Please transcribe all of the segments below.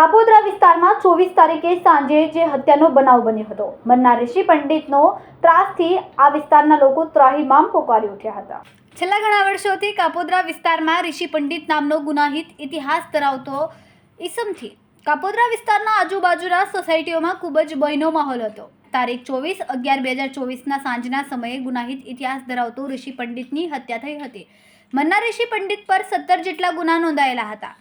કાપોદ્રા વિસ્તારમાં ચોવીસ તારીખે સાંજે જે હત્યાનો બનાવ બન્યો હતો. મન્ના ઋષિ પંડિતનો ત્રાસથી આ વિસ્તારના લોકો ત્રાહીમામ પોકારી ઉઠ્યા હતા. છેલ્લા ઘણા વર્ષોથી કાપોદ્રા વિસ્તારમાં ઋષિ પંડિત નામનો ગુનાહિત ઇતિહાસ ધરાવતો ઈસમથી કાપોદ્રા વિસ્તારના આજુબાજુના સોસાયટીઓમાં ખૂબ જ ભયનો માહોલ હતો. તારીખ ચોવીસ અગિયાર બે હજાર ચોવીસના સાંજના સમયે ગુનાહિત ઇતિહાસ ધરાવતો ઋષિ પંડિતની હત્યા થઈ હતી. મન્ના ઋષિ પંડિત પર સત્તર જેટલા ગુના નોંધાયેલા હતા.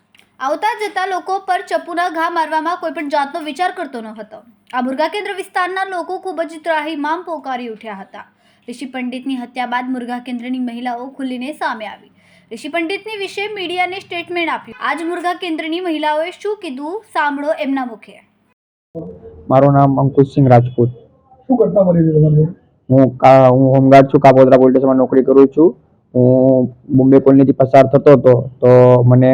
આવતા જતા લોકો પર ચપ્પુના ઘા મારવામાં કોઈ પણ જાતનો વિચાર કરતો ન હતો. આ મુર્ગા કેન્દ્ર વિસ્તારના લોકો ખૂબ જ ત્રાહીમામ પોકારી ઉઠ્યા હતા. ઋષિ પંડિતની હત્યા બાદ મુર્ગા કેન્દ્રની મહિલાઓ ખુલીને સામે આવી. ઋષિ પંડિતની વિશે મીડિયાને સ્ટેટમેન્ટ આપ્યું. આજ મુર્ગા કેન્દ્રની મહિલાઓએ શું કીધું સાંભળો એમના મુખે. મારું નામ અંકુશસિંહ રાજપૂત. શું ઘટના બની હું હું હોમગાર્ડ છું કાપોદ્રા પોલીસ સ્ટેશનમાં નોકરી કરું છું. હું બોમ્બે કોલોનીથી પસાર થતો હતો તો મને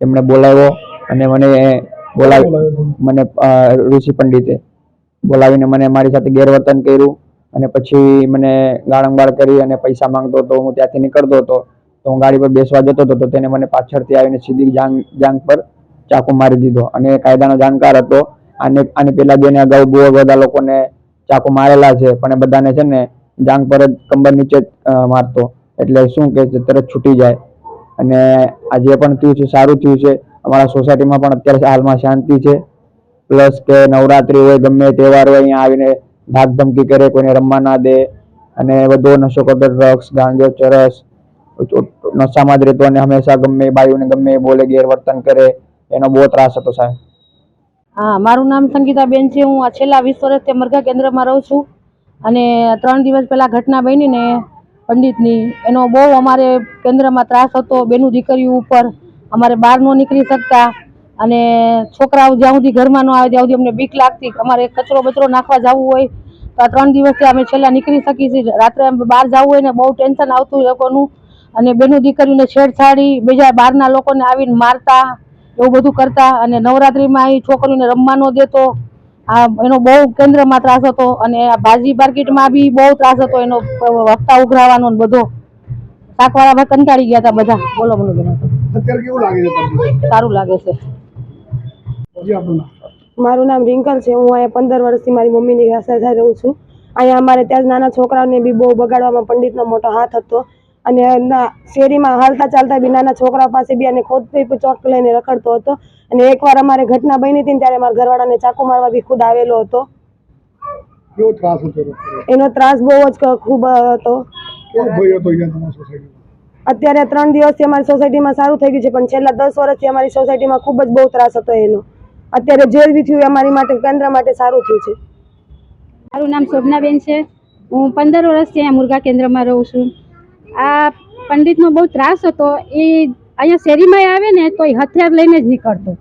એમણે બોલાવ્યો અને મને બોલાવી મને ઋષિ પંડિતે બોલાવીને મને મારી સાથે ગેરવર્તન કર્યું અને પછી મને ગાળંબાળ કરી અને પૈસા માંગતો હતો હું ત્યાંથી નીકળતો હતો તો હું ગાડી પર બેસવા જતો હતો તો તેને મને પાછળથી આવીને સીધી જાંગ જાંગ પર ચાકુ મારી દીધો. અને કાયદાનો જાણકાર હતો. આને આને પેલા બેને અગાઉ બહુ બધા લોકોને ચાકુ મારેલા છે પણ એ બધાને છે ને જાંગ પર જ કંબર નીચે મારતો. એટલે શું કે તરત છૂટી જાય. અને આ જે પણ થયું છે, સારું થયું છે. અમારા સોસાયટીમાં પણ અત્યારે હાલમાં શાંતિ છે. પ્લસ કે નવરાત્રી હોય, ગમે તહેવાર હોય, અહીંયા આવીને ધાક ધમકી કરે, કોઈને રમવા ના દે. અને બધો નશો કરતો ડ્રગ્સ ગાંજો, ચરસ નશામાં જ રહેતો અને હંમેશા ગમે બાયુને ગમે બોલે, ગેરવર્તન કરે. એનો બહુ ત્રાસ હતો સાહેબ. હા, મારું નામ સંગીતાબેન છે. હું છેલ્લા વીસ વર્ષથી મરઘા કેન્દ્રમાં રહું છું. અને ત્રણ દિવસ પહેલાં ઘટના બની ને પંડિતની. એનો બહુ અમારે કેન્દ્રમાં ત્રાસ હતો, બેનું દીકરીઓ ઉપર. અમારે બહાર ન નીકળી શકતા. અને છોકરાઓ જ્યાં સુધી ઘરમાં ન આવે ત્યાં સુધી અમને બીક લાગતી અમારે કચરો બચરો નાખવા જવું હોય તો આ ત્રણ દિવસથી અમે છેલ્લા નીકળી શકીએ છીએ. રાત્રે બહાર જવું હોય ને બહુ ટેન્શન આવતું લોકોનું. અને બેનું દીકરીને છેડછાડી બીજા બહારના લોકોને આવીને મારતા, એવું બધું કરતા. અને નવરાત્રિમાં અહીં છોકરીઓને રમવા ન દેતો. આ એનો બહુ કેન્દ્રમાં ત્રાસ હતો અને આ ભાજી માર્કેટમાં બી બહુ ત્રાસ હતો એનો હપ્તા ઉઘરાવાનો ને બધો. શાકવાળા ભાઈ કંટાળી ગયા હતા બધા. બોલો બોલો બેન. અત્યારે કેવું લાગે છે સારું લાગે છે. મારું નામ રિંકલ છે. હું અહીંયા પંદર વર્ષથી મારી મમ્મીની સાથે રહું છું. અહીંયા અમારે ત્યાં જ નાના છોકરાઓને બી બહુ બગાડવામાં પંડિતનો મોટો હાથ હતો. અને ના શેરીમાં હાલતા ચાલતા બી નાના છોકરા પાસે બી અને ખોદ ચોક લઈને રખડતો હતો. અને એકવાર અમારે ઘટના બની હતી ત્યારે મારા ઘરવાળાને ચાકુ મારવા બી ખુદ આવેલો હતો. ત્રાસ એનો? ત્રાસ બહુ જ ખૂબ હતો. અત્યારે ત્રણ દિવસથી અમારી સોસાયટીમાં સારું થઈ ગયું છે પણ છેલ્લા દસ વર્ષથી અમારી સોસાયટીમાં ખૂબ જ બહુ ત્રાસ હતો એનો. અત્યારે જેલ બી થયું અમારી માટે કેન્દ્ર માટે સારું થયું છે. મારું નામ શોભનાબેન છે. હું પંદર વર્ષથી અહીંયા મુર્ગા કેન્દ્રમાં રહું છું. આ પંડિતનો બહુ ત્રાસ હતો એ અહીંયા શેરીમાં આવે ને તો એ હથિયાર લઈને જ નીકળતો.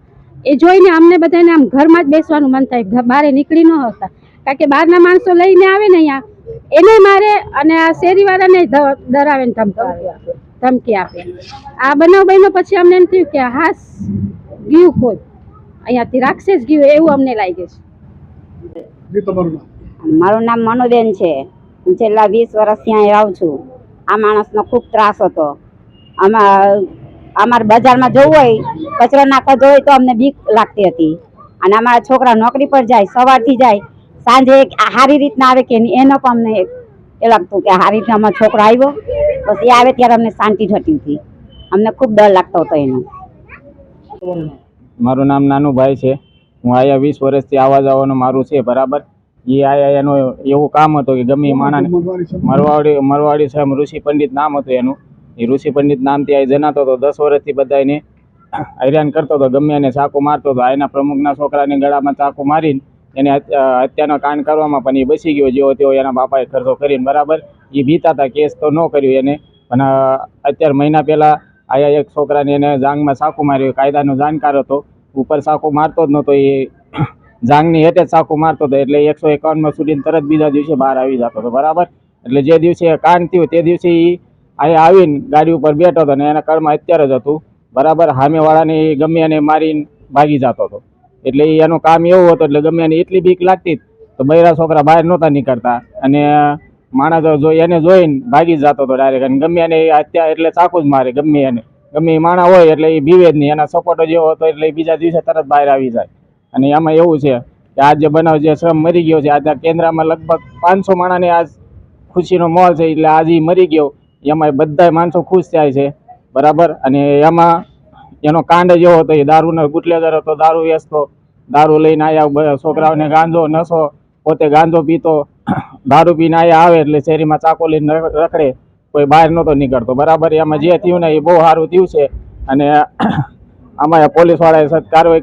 એ જોઈને અમને બધાને આમ ઘરમાં જ બેસવાનું મન થાય બહાર નીકળી ન હતા. કારણ કે બહારના માણસો લઈને આવે ને અહીંયા એને મારે અને આ શેરીવાળાને ડરાવે ને ધમકાવે ધમકી આપે. આ બનાવ બન્યો પછી અમને એમ થયું કે હાસ ગયું કોઈ. અહીંયાથી રાક્ષસ ગયું એવું અમને લાગે છે. જે મારું નામ મનુબેન છે. હું છેલ્લા વીસ વર્ષથી અહીંયા આવું છું. આ માણસનો ખૂબ ત્રાસ હતો. આમાં, અમારે બજારમાં જવું હોય, કચરો નાખવા જવું હોય તો અમને બીક લાગતી હતી. અને અમારા છોકરા નોકરી પર જાય, સવારથી જાય, સાંજે સારી રીતના આવે કે એનો પણ અમને એ લાગતું કે સારી રીતના અમારો છોકરો આવ્યો. એ આવે ત્યારે અમને શાંતિ થતી હતી. અમને ખૂબ ડર લાગતો હતો એનો. મારું નામ નાનુભાઈ છે. હું આયા વીસ વર્ષથી આવવા જવાનું મારું છે, બરાબર? એ આયા એનું એવું કામ હતું કે ગમે એ માણસને મરવાડી મરવાડી સાહેબ ઋષિ પંડિત નામ હતું એનું. એ ઋષિ પંડિત નામથી આ જનાતો હતો દસ વર્ષથી બધા એને હેરાન કરતો હતો ગમે એને ચાકુ મારતો હતો એના પ્રમુખના છોકરાને ગળામાં ચાકુ મારીને એને હત્યા- હત્યાનો કાંડ કરવામાં પણ એ બસી ગયો જેવો તેવો એના બાપાએ ખર્ચો કરીને. બરાબર? એ બીતા હતા કેસ તો ન કર્યું એને. પણ અત્યારે મહિના પહેલાં આયા એક છોકરાને એને જાંગમાં ચાકુ માર્યું. કાયદાનો જાણકાર હતો. ઉપર ચાકુ મારતો જ નહોતો એ જાંગની હેઠે ચાકુ મારતો હતો. એટલે એકસો એકાવનમાં સુધીને તરત બીજા દિવસે બહાર આવી જતો હતો. બરાબર? એટલે જે દિવસે કાંડ થયું, તે દિવસે એ અહીંયા આવીને ગાડી ઉપર બેઠો હતો ને એના કળમાં અત્યારે જ હતું. બરાબર? સામેવાળાને ગમે એને મારીને ભાગી જતો હતો. એટલે એનું કામ એવું હતું, એટલે ગમે એને એટલી બીક લાગતી તો બૈરા છોકરા બહાર નહોતા નીકળતા. અને માણસ જો એને જોઈને ભાગી જતો હતો ડાયરેક્ટ અને ગમે એને અત્યારે એટલે ચાકુ જ મારે ગમે એને ગમે એ માણા હોય એટલે એ બીવે જ નહીં. એના સપોર્ટો જેવો હતો એટલે બીજા દિવસે તરત બહાર આવી જાય. અને એમાં એવું છે કે આ જે બનાવ જે શ્રમ મરી ગયો છે. આજના કેન્દ્રમાં લગભગ પાંચસો માણાને આજ ખુશીનો માહોલ છે, એટલે આજે મરી ગયો. એમાં બધા માણસો ખુશ થાય છે. બરાબર? અને એમાં એનો કાંડ જેવો હતો, એ દારૂનો ગુટલેગર હતો, દારૂ વેચતો. દારૂ લઈને આવ્યા છોકરાઓને ગાંજો નશો પોતે ગાંજો પીતો. દારૂ પીને આવ્યા આવે એટલે શેરીમાં ચાકો લઈને રખડે. કોઈ બહાર નહોતો નીકળતો. બરાબર? એમાં જે થયું ને એ બહુ સારું થયું છે. અને આમાં પોલીસવાળાએ કાર્યવાહી